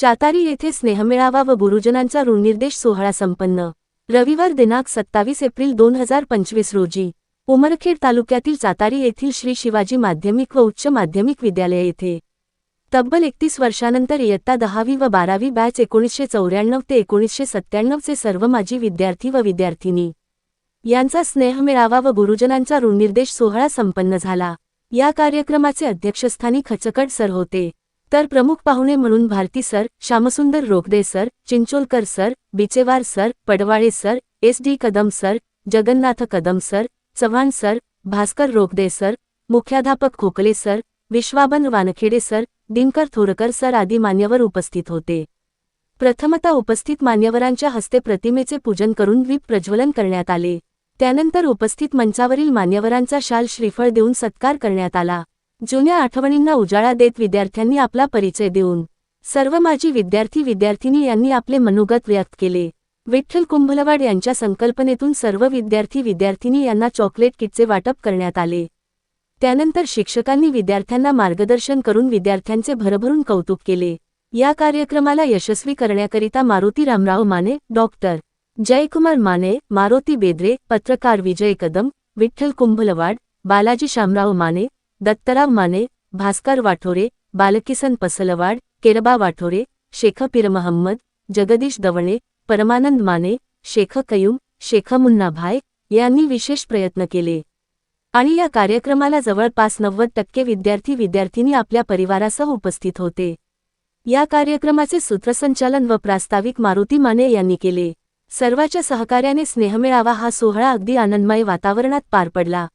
चातारी येथे स्नेहमेळावा व गुरुजनांचा ऋणनिर्देश सोहळा संपन्न. रविवार दिनांक सत्तावीस एप्रिल दोन हजार पंचवीस रोजी उमरखेड तालुक्यातील चातारी येथील श्री शिवाजी माध्यमिक व उच्च माध्यमिक विद्यालय येथे. तब्बल एकतीस वर्षानंतर इयत्ता दहावी व बारावी बॅच एकोणीसशे चौऱ्याण्णव ते एकोणीसशे सत्त्याण्णवचे सर्व माजी विद्यार्थी व विद्यार्थिनी. यांचा स्नेहमेळावा व गुरुजनांचा ऋणनिर्देश सोहळा संपन्न झाला. या कार्यक्रमाचे अध्यक्षस्थानी खचकड सर होते. तर प्रमुख पाहुणे म्हणून Bharati sir Shyamsundar Rogde sir Chincholkar sir Bichewar sir Padwale sir S D Kadam sir Jagannath Kadam sir Chavan sir Bhaskar Rogde sir मुख्याध्यापक Khokle sir Vishwaban Wankhede sir Dinkar Thorkar sir आदी मान्यवर उपस्थित होते. प्रथमतः उपस्थित मान्यवरांच्या हस्ते प्रतिमेचे पूजन करून द्वीप प्रज्वलन करण्यात आले. त्यानंतर उपस्थित मंचावरील मान्यवरांचा शाल श्रीफळ देऊन सत्कार करण्यात आला. जुन्या आठवणींना उजाळा देत विद्यार्थ्यांनी आपला परिचय देऊन सर्व माजी विद्यार्थी विद्यार्थिनी यांनी आपले मनोगत व्यक्त केले. विठ्ठल कुंभलवाड यांच्या संकल्पनेतून सर्व विद्यार्थी विद्यार्थिनी यांना चॉकलेट किटचे वाटप करण्यात आले. त्यानंतर शिक्षकांनी विद्यार्थ्यांना मार्गदर्शन करून विद्यार्थ्यांचे भरभरून कौतुक केले. या कार्यक्रमाला यशस्वी करण्याकरिता मारुती रामराव माने डॉक्टर जयकुमार माने मारुती बेद्रे पत्रकार विजय कदम विठ्ठल कुंभलवाड बालाजी शामराव माने दत्तराव माने भास्कर वाठोरे बालकिसन पसलवाड केरबा वाठोरे शेख पीर महम्मद जगदीश दवणे परमानंद माने शेख कयूम शेख मुन्ना भाय यांनी विशेष प्रयत्न केले. आणि या कार्यक्रमाला जवळपास नव्वद टक्के विद्यार्थी विद्यार्थिनी आपल्या परिवारासह उपस्थित होते. या कार्यक्रमाचे सूत्रसंचालन व प्रास्ताविक मारुती माने यांनी केले. सर्वाच्या सहकार्याने स्नेहमेळावा हा सोहळा अगदी आनंदमय वातावरणात पार पडला.